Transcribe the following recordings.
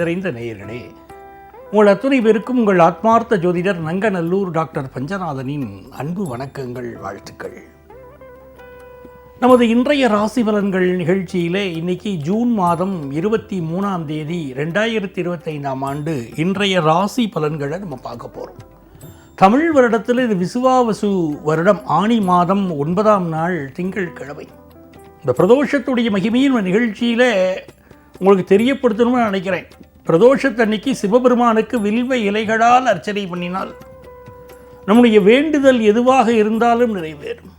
நிறைந்த நேயர்களே உங்கள் அத்துணை பேருக்கும் உங்கள் ஆத்மார்த்த ஜோதிடர் நங்கநல்லூர் டாக்டர் பஞ்சநாதனின் அன்பு வணக்கங்கள் வாழ்த்துக்கள். நமது இன்றைய ராசி பலன்கள் நிகழ்ச்சியிலே இன்னைக்கு ஜூன் மாதம் இருபத்தி மூணாம் தேதி ரெண்டாயிரத்தி இருபத்தைந்தாம் ஆண்டு இன்றைய ராசி பலன்களை நம்ம பார்க்க போகிறோம் தமிழ் வருடத்தில் இது விசுவாவசு வருடம் ஆணி மாதம் ஒன்பதாம் நாள் திங்கட்கிழமை. இந்த பிரதோஷத்துடைய மகிமையின் நிகழ்ச்சியில் உங்களுக்கு தெரியப்படுத்தணும்னு நினைக்கிறேன். பிரதோஷத்தன்னைக்கு சிவபெருமானுக்கு வில்வ இலைகளால் அர்ச்சனை பண்ணினால் நம்முடைய வேண்டுதல் எதுவாக இருந்தாலும் நிறைவேறும்.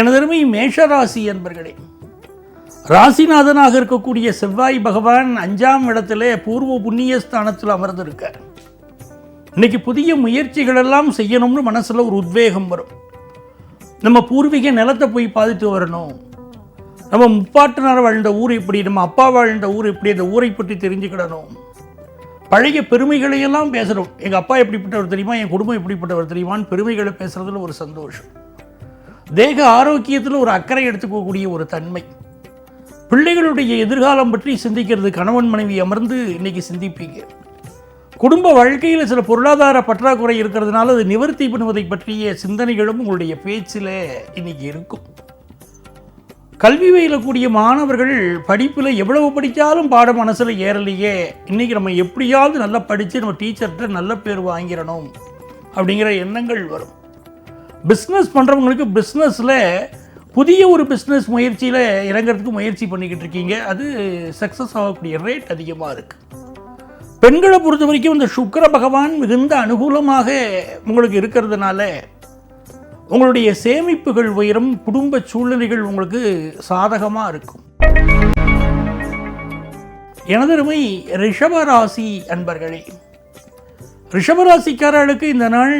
எனதருமை மேஷராசி என்பர்களே ராசிநாதனாக இருக்கக்கூடிய செவ்வாய் பகவான் அஞ்சாம் இடத்துல பூர்வ புண்ணிய ஸ்தானத்தில் அமர்ந்திருக்கார். இன்னைக்கு புதிய முயற்சிகளெல்லாம் செய்யணும்னு மனசுல ஒரு உத்வேகம் வரும். நம்ம பூர்வீக நிலத்தை போய் பாதித்து வரணும். நம்ம முப்பாட்டினார் வாழ்ந்த ஊர் இப்படி நம்ம அப்பா வாழ்ந்த ஊர் இப்படி அந்த ஊரை பற்றி தெரிஞ்சுக்கிடணும். பழைய பெருமைகளையெல்லாம் பேசணும். எங்கள் அப்பா எப்படிப்பட்டவர் தெரியுமா? என் குடும்பம் எப்படிப்பட்டவர் தெரியுமான்னு பெருமைகளை பேசுகிறதுல ஒரு சந்தோஷம். தேக ஆரோக்கியத்தில் ஒரு அக்கறை எடுத்துக்கக்கூடிய ஒரு தன்மை. பிள்ளைகளுடைய எதிர்காலம் பற்றி சிந்திக்கிறது கணவன் மனைவி அமர்ந்து இன்னைக்கு சிந்திப்பீங்க. குடும்ப வாழ்க்கையில் சில பொருளாதார பற்றாக்குறை இருக்கிறதுனால அது நிவர்த்தி பண்ணுவதை பற்றிய சிந்தனைகளும் உங்களுடைய பேச்சில் இன்னைக்கு இருக்கும். கல்வி பயிலக்கூடிய மாணவர்கள் படிப்பில் எவ்வளவு படித்தாலும் பாடம் மனசில் ஏறலையே. இன்றைக்கி நம்ம எப்படியாவது நல்லா படித்து நம்ம டீச்சர்கிட்ட நல்ல பேர் வாங்கிடணும் அப்படிங்கிற எண்ணங்கள் வரும். பிஸ்னஸ் பண்ணுறவங்களுக்கு பிஸ்னஸில் புதிய ஒரு பிஸ்னஸ் முயற்சியில் இறங்குறதுக்கு முயற்சி பண்ணிக்கிட்டு இருக்கீங்க. அது சக்ஸஸ் ஆகக்கூடிய ரேட் அதிகமாக இருக்குது பெண்களை பொறுத்த வரைக்கும் இந்த சுக்கர பகவான் மிகுந்த அனுகூலமாக உங்களுக்கு இருக்கிறதுனால உங்களுடைய சேமிப்புகள் உயரும் குடும்ப சூழ்நிலைகள் உங்களுக்கு சாதகமாக இருக்கும். எனதருமை ரிஷபராசி அன்பர்களே ரிஷபராசிக்காரர்களுக்கு இந்த நாள்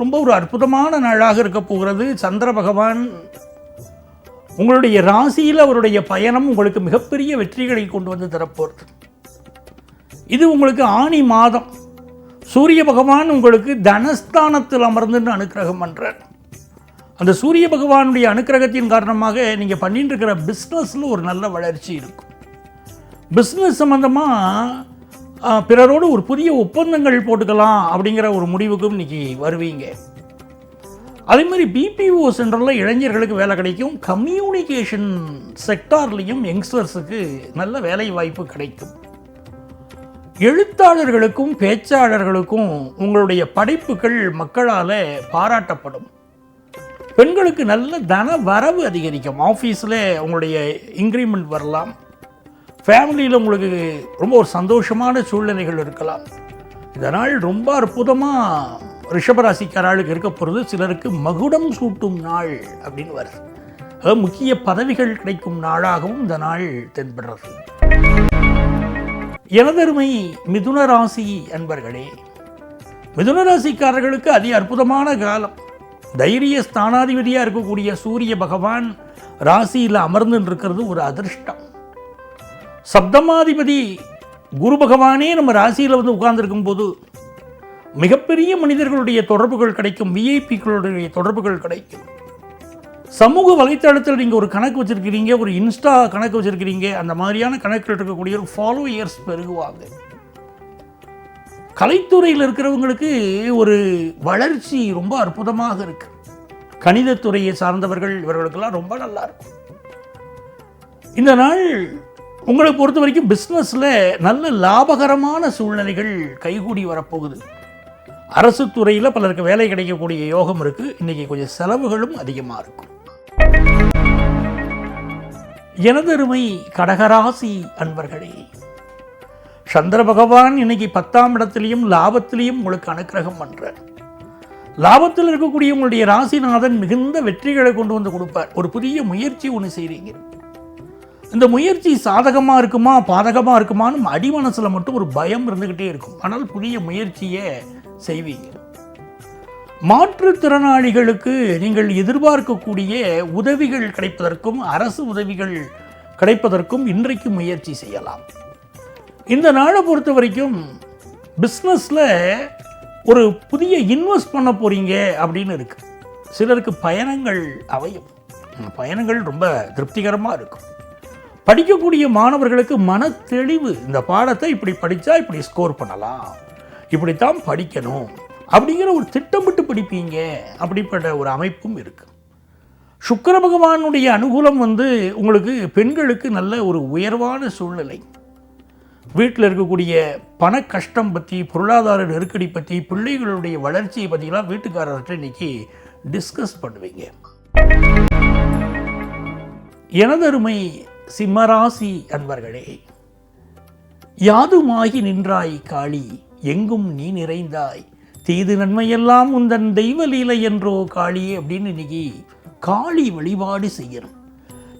ரொம்ப ஒரு அற்புதமான நாளாக இருக்க போகிறது. சந்திர பகவான் உங்களுடைய ராசியில் அவருடைய பயணம் உங்களுக்கு மிகப்பெரிய வெற்றிகளை கொண்டு வந்து தரப்போகிறது. இது உங்களுக்கு ஆணி மாதம். சூரிய பகவான் உங்களுக்கு தனஸ்தானத்தில் அமர்ந்துன்னு அனுக்கிரகம் பண்ணுறார் அந்த சூரிய பகவானுடைய அனுக்கிரகத்தின் காரணமாக நீங்கள் பண்ணிட்டு இருக்கிற பிஸ்னஸில் ஒரு நல்ல வளர்ச்சி இருக்கும். பிஸ்னஸ் சம்மந்தமாக பிறரோடு ஒரு புதிய ஒப்பந்தங்கள் போட்டுக்கலாம் அப்படிங்கிற ஒரு முடிவுக்கும் இன்னைக்கு வருவீங்க. அதே மாதிரி பிபிஓ சென்டரில் இளைஞர்களுக்கு வேலை கிடைக்கும். கம்யூனிகேஷன் செக்டார்லேயும் யங்ஸ்டர்ஸுக்கு நல்ல வேலை வாய்ப்பு கிடைக்கும். எழுத்தாளர்களுக்கும் பேச்சாளர்களுக்கும் உங்களுடைய படைப்புகள் மக்களால் பாராட்டப்படும். பெண்களுக்கு நல்ல தன வரவு அதிகரிக்கும். ஆஃபீஸில் உங்களுடைய இன்க்ரிமெண்ட் வரலாம். ஃபேமிலியில் உங்களுக்கு ரொம்ப ஒரு சந்தோஷமான சூழ்நிலைகள் இருக்கலாம். இதனால் ரொம்ப அற்புதமாக ரிஷபராசிக்காராளுக்கு இருக்க போகிறது சிலருக்கு மகுடம் சூட்டும் நாள் அப்படின்னு வருது. அதாவது முக்கிய பதவிகள் கிடைக்கும் நாளாகவும் இந்த நாள் தென்படுறது. எனதருமை மிதுன ராசி அன்பர்களே மிதுன ராசிக்காரர்களுக்கு அதி அற்புதமான காலம். தைரிய ஸ்தானாதிபதியாக இருக்கக்கூடிய சூரிய பகவான் ராசியில் அமர்ந்து இருக்கிறது ஒரு அதிர்ஷ்டம். சப்தமாதிபதி குரு பகவானே நம்ம ராசியில் வந்து உட்கார்ந்துருக்கும் போது மிகப்பெரிய மனிதர்களுடைய தொடர்புகள் கிடைக்கும் விஐபிக்களுடைய தொடர்புகள் கிடைக்கும். சமூக வலைத்தளத்தில் நீங்கள் ஒரு கணக்கு வச்சுருக்கிறீங்க ஒரு இன்ஸ்டா கணக்கு வச்சுருக்கிறீங்க அந்த மாதிரியான கணக்கில் இருக்கக்கூடிய ஒரு ஃபாலோயர்ஸ் பெருகுவாங்க. கலைத்துறையில் இருக்கிறவங்களுக்கு ஒரு வளர்ச்சி ரொம்ப அற்புதமாக இருக்கு. கணிதத்துறையை சார்ந்தவர்கள் இவர்களுக்கெல்லாம் ரொம்ப நல்லா இருக்கும் இந்த நாள் உங்களை பொறுத்த வரைக்கும் பிஸ்னஸில் நல்ல லாபகரமான சூழ்நிலைகள் கைகூடி வரப்போகுது. அரசு துறையில் பலருக்கு வேலை கிடைக்கக்கூடிய யோகம் இருக்கு. இன்னைக்கு கொஞ்சம் செலவுகளும் அதிகமாக இருக்கும் எனதருமை கடகராசி அன்பர்களே சந்திர பகவான் இன்னைக்கு பத்தாம் இடத்துலையும் லாபத்திலையும் உங்களுக்கு அனுக்கிரகம் பண்ணுறார் லாபத்தில் இருக்கக்கூடிய உங்களுடைய ராசிநாதன் மிகுந்த வெற்றிகளை கொண்டு வந்து கொடுப்பார். ஒரு புதிய முயற்சி ஒன்று செய்கிறீங்க இந்த முயற்சி சாதகமாக இருக்குமா பாதகமாக இருக்குமான்னு அடி மனசில் மட்டும் ஒரு பயம் இருந்துக்கிட்டே இருக்கும். ஆனால் புதிய முயற்சியை செய்வீங்க. மாற்றுத்திறனாளிகளுக்கு நீங்கள் எதிர்பார்க்கக்கூடிய உதவிகள் கிடைப்பதற்கும் அரசு உதவிகள் கிடைப்பதற்கும் இன்றைக்கு முயற்சி செய்யலாம். இந்த நாளை பொறுத்த வரைக்கும் பிஸ்னஸில் ஒரு புதிய இன்வெஸ்ட் பண்ண போகிறீங்க அப்படின்னு இருக்குது சிலருக்கு பயணங்கள் அமையும் பயணங்கள் ரொம்ப திருப்திகரமாக இருக்கும். படிக்கக்கூடிய மாணவர்களுக்கு மன தெளிவு இந்த பாடத்தை இப்படி படித்தா இப்படி ஸ்கோர் பண்ணலாம். இப்படித்தான் படிக்கணும். அப்படிங்கிற ஒரு திட்டமிட்டு படிப்பீங்க அப்படிப்பட்ட ஒரு அமைப்பும் இருக்குது சுக்கர பகவானுடைய அனுகூலம் வந்து உங்களுக்கு பெண்களுக்கு நல்ல ஒரு உயர்வான சூழ்நிலை. வீட்டில் இருக்கக்கூடிய பண கஷ்டம் பற்றி பொருளாதார நெருக்கடி பற்றி பிள்ளைகளுடைய வளர்ச்சியை பற்றிலாம் வீட்டுக்காரர்கிட்ட இன்னைக்கு டிஸ்கஸ் பண்ணுவீங்க. எனதருமை சிம்மராசி அன்பர்களே யாதுமாகி நின்றாய் காளி எங்கும் நீ நிறைந்தாய்? தீது நன்மையெல்லாம் உந்தன் தெய்வ லீலை என்றோ காளி அப்படின்னு இன்னைக்கு காளி வழிபாடு செய்யணும்.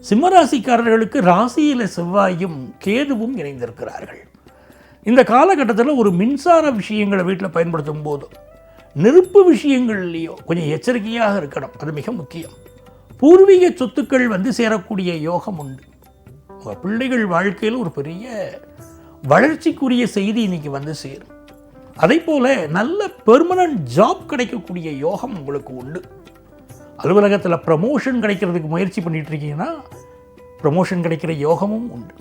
சிம்மராசிக்காரர்களுக்கு ராசியில் செவ்வாயும் கேதுவும் இணைந்திருக்கிறார்கள். இந்த காலகட்டத்தில் ஒரு மின்சார விஷயங்களை வீட்டில் பயன்படுத்தும் போது நெருப்பு விஷயங்கள்லேயோ கொஞ்சம் எச்சரிக்கையாக இருக்கணும். அது மிக முக்கியம். பூர்வீக சொத்துக்கள் வந்து சேரக்கூடிய யோகம் உண்டு. உங்கள் பிள்ளைகள் வாழ்க்கையில் ஒரு பெரிய வளர்ச்சிக்குரிய செய்தி இன்னைக்கு வந்து சேரும். அதே போல் நல்ல பெர்மனன்ட் ஜாப் கிடைக்கக்கூடிய யோகம் உங்களுக்கு உண்டு. அலுவலகத்தில் ப்ரமோஷன் கிடைக்கிறதுக்கு முயற்சி பண்ணிட்டு இருக்கீங்கன்னா ப்ரமோஷன் கிடைக்கிற யோகமும் உண்டு.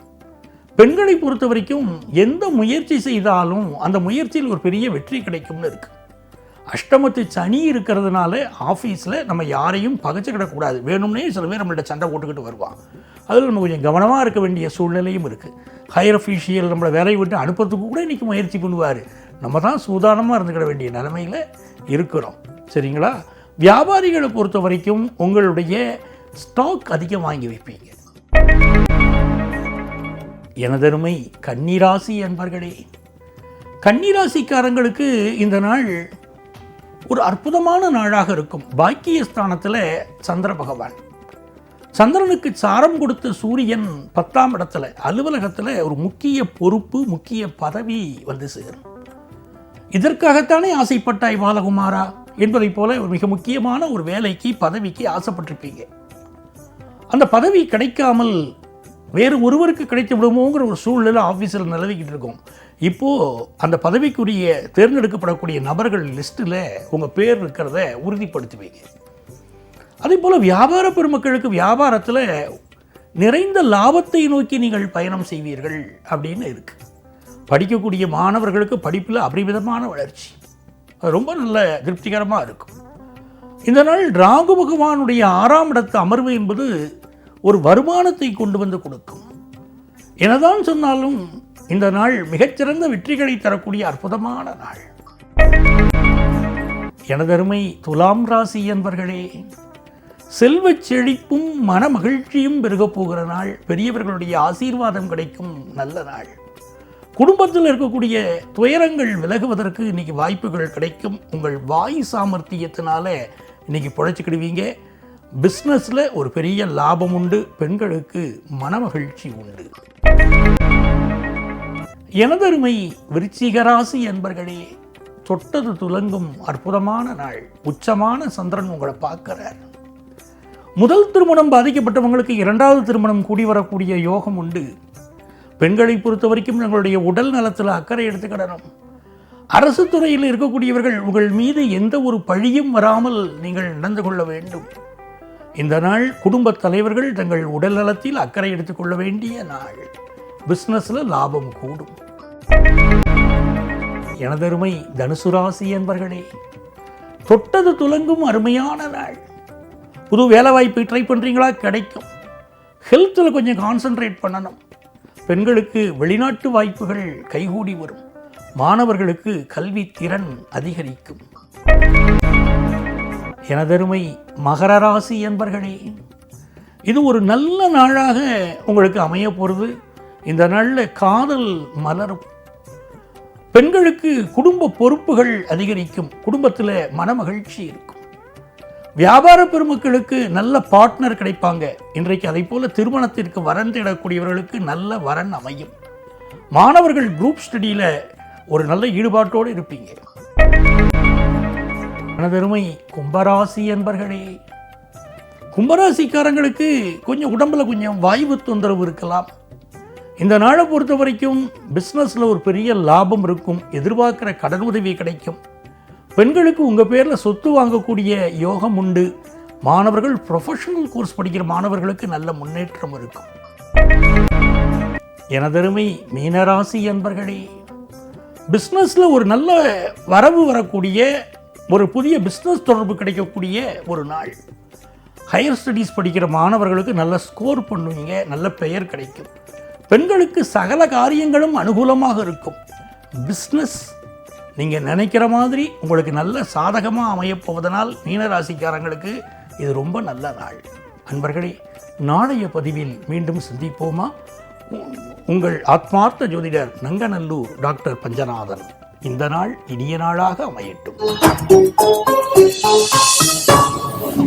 பெண்களை பொறுத்த வரைக்கும் எந்த முயற்சி செய்தாலும் அந்த முயற்சியில் ஒரு பெரிய வெற்றி கிடைக்கும்னு இருக்குது அஷ்டமத்து சனி இருக்கிறதுனால ஆஃபீஸில் நம்ம யாரையும் பகச்சுக்கிடக்கூடாது. வேணும்னே சில பேர் நம்மள்ட்ட சண்டை போட்டுக்கிட்டு வருவான் அதில் நம்ம கொஞ்சம் கவனமாக இருக்க வேண்டிய சூழ்நிலையும் இருக்குது ஹையர் அஃபீஷியல் நம்மளை வேலையை விட்டு அனுப்புறதுக்கு கூட இன்றைக்கி முயற்சி பண்ணுவார். நம்ம தான் சூதானமாக இருந்துக்கிட வேண்டிய நிலமையில் இருக்கிறோம். சரிங்களா? வியாபாரிகளை பொறுத்த வரைக்கும் உங்களுடைய ஸ்டாக் அதிகம் வாங்கி வைப்பீங்க. எனதருமை கன்னிராசி என்பர்களே கன்னிராசிக்காரங்களுக்கு இந்த நாள் ஒரு அற்புதமான நாளாக இருக்கும். பாக்கியஸ்தானத்தில் சந்திர பகவான். சந்திரனுக்கு சாரம் கொடுத்த சூரியன் பத்தாம் இடத்துல அலுவலகத்தில் ஒரு முக்கிய பொறுப்பு முக்கிய பதவி வந்து சேரும். இதற்காகத்தானே ஆசைப்பட்டாய் பாலகுமாரா? என்பதைப் போல ஒரு மிக முக்கியமான ஒரு வேலைக்கு பதவிக்கு ஆசைப்பட்டிருப்பீங்க. அந்த பதவி கிடைக்காமல் வேறு ஒருவருக்கு கிடைத்து விடுமோங்கிற ஒரு சூழ்நிலை ஆஃபீஸில் நிலவிக்கிட்டு இருக்கும். இப்போது அந்த பதவிக்குரிய தேர்ந்தெடுக்கப்படக்கூடிய நபர்கள் லிஸ்ட்டில் உங்கள் பேர் இருக்கிறத உறுதிப்படுத்துவீங்க. அதே போல் வியாபார பெருமக்களுக்கு வியாபாரத்தில் நிறைந்த லாபத்தை நோக்கி நீங்கள் பயணம் செய்வீர்கள் அப்படின்னு இருக்குது படிக்கக்கூடிய மாணவர்களுக்கு படிப்பில் அபரிமிதமான வளர்ச்சி. அது ரொம்ப நல்ல திருப்திகரமாக இருக்கும். இந்த நாள் ராகு பகவானுடைய ஆறாம் இடத்து அமர்வு என்பது ஒரு வருமானத்தை கொண்டு வந்து கொடுக்கும். என்னதான் சொன்னாலும் இந்த நாள் மிகச்சிறந்த வெற்றிகளை தரக்கூடிய அற்புதமான நாள். எனதருமை துலாம் ராசி என்பர்களே செல்வச் செழிப்பும் மன மகிழ்ச்சியும் பெருகப் போகிற நாள் பெரியவர்களுடைய ஆசீர்வாதம் கிடைக்கும் நல்ல நாள். குடும்பத்தில் இருக்கக்கூடிய துயரங்கள் விலகுவதற்கு இன்னைக்கு வாய்ப்புகள் கிடைக்கும். உங்கள் வாய் சாமர்த்தியத்தினால இன்னைக்கு பிழைச்சிக்கிடுவீங்க. பிஸ்னஸில் ஒரு பெரிய லாபம் உண்டு. பெண்களுக்கு மனமகிழ்ச்சி உண்டு. எனதருமை விருச்சிகராசி என்பர்களே தொட்டது துலங்கும் அற்புதமான நாள். உச்சமான சந்திரன் உங்களை பார்க்கிறார். முதல் திருமணம் பாதிக்கப்பட்டவங்களுக்கு இரண்டாவது திருமணம் கூடி வரக்கூடிய யோகம் உண்டு. பெண்களை பொறுத்த வரைக்கும் எங்களுடைய உடல் நலத்தில் அக்கறை எடுத்துக்கிடணும். அரசு துறையில் இருக்கக்கூடியவர்கள் உங்கள் மீது எந்த ஒரு பழியும் வராமல் நீங்கள் நடந்து கொள்ள வேண்டும். இந்த நாள் குடும்பத் தலைவர்கள் தங்கள் உடல் நலத்தில் அக்கறை எடுத்துக்கொள்ள வேண்டிய நாள். பிஸ்னஸில் லாபம் கூடும். எனதருமை தனுசு ராசி என்பர்களே தொட்டது துலங்கும் அருமையான நாள். புது வேலை வாய்ப்பு ட்ரை பண்ணுறீங்களா கிடைக்கும் ஹெல்த்தில் கொஞ்சம் கான்சென்ட்ரேட் பண்ணணும். பெண்களுக்கு வெளிநாட்டு வாய்ப்புகள் கைகூடி வரும். மாணவர்களுக்கு கல்வி திறன் அதிகரிக்கும். எனதருமை மகர ராசி என்பர்களே இது ஒரு நல்ல நாளாக உங்களுக்கு அமைய போகிறது இந்த நாளில் காதல் மலரும். பெண்களுக்கு குடும்ப பொறுப்புகள் அதிகரிக்கும். குடும்பத்தில் மனமகிழ்ச்சி இருக்கும். வியாபார பெருமக்களுக்கு நல்ல பார்ட்னர் கிடைப்பாங்க. இன்றைக்கு அதை போல திருமணத்திற்கு வரன் தேடக்கூடியவர்களுக்கு நல்ல வரன் அமையும். மாணவர்கள் குரூப் ஸ்டடியில் ஒரு நல்ல ஈடுபாட்டோடு இருப்பீங்க. மனதெருமை கும்பராசி என்பர்களே கும்பராசிக்காரங்களுக்கு கொஞ்சம் உடம்புல கொஞ்சம் வாய்வு தொந்தரவு இருக்கலாம். இந்த நாளை பொறுத்த வரைக்கும் பிஸ்னஸில் ஒரு பெரிய லாபம் இருக்கும். எதிர்பார்க்குற கடன் உதவி கிடைக்கும். பெண்களுக்கு உங்கள் பேரில் சொத்து வாங்கக்கூடிய யோகம் உண்டு. மாணவர்கள் ப்ரொஃபஷனல் கோர்ஸ் படிக்கிற மாணவர்களுக்கு நல்ல முன்னேற்றம் இருக்கும். எனதருமை மீனராசி என்பர்களே பிஸ்னஸில் ஒரு நல்ல வரவு வரக்கூடிய ஒரு புதிய பிஸ்னஸ் தொடர்பு கிடைக்கக்கூடிய ஒரு நாள். ஹையர் ஸ்டடீஸ் படிக்கிற மாணவர்களுக்கு நல்ல ஸ்கோர் பண்ணுவீங்க நல்ல பெயர் கிடைக்கும். பெண்களுக்கு சகல காரியங்களும் அனுகூலமாக இருக்கும். பிஸ்னஸ் நீங்கள் நினைக்கிற மாதிரி உங்களுக்கு நல்ல சாதகமாக அமையப்போவதனால் மீனராசிக்காரங்களுக்கு இது ரொம்ப நல்ல நாள். அன்பர்களே நாளைய பதிவில் மீண்டும் சந்திப்போமா? உங்கள் ஆத்மார்த்த ஜோதிடர் நங்கநல்லூர் டாக்டர் பஞ்சநாதன். இந்த நாள் இனிய நாளாக அமையட்டும்.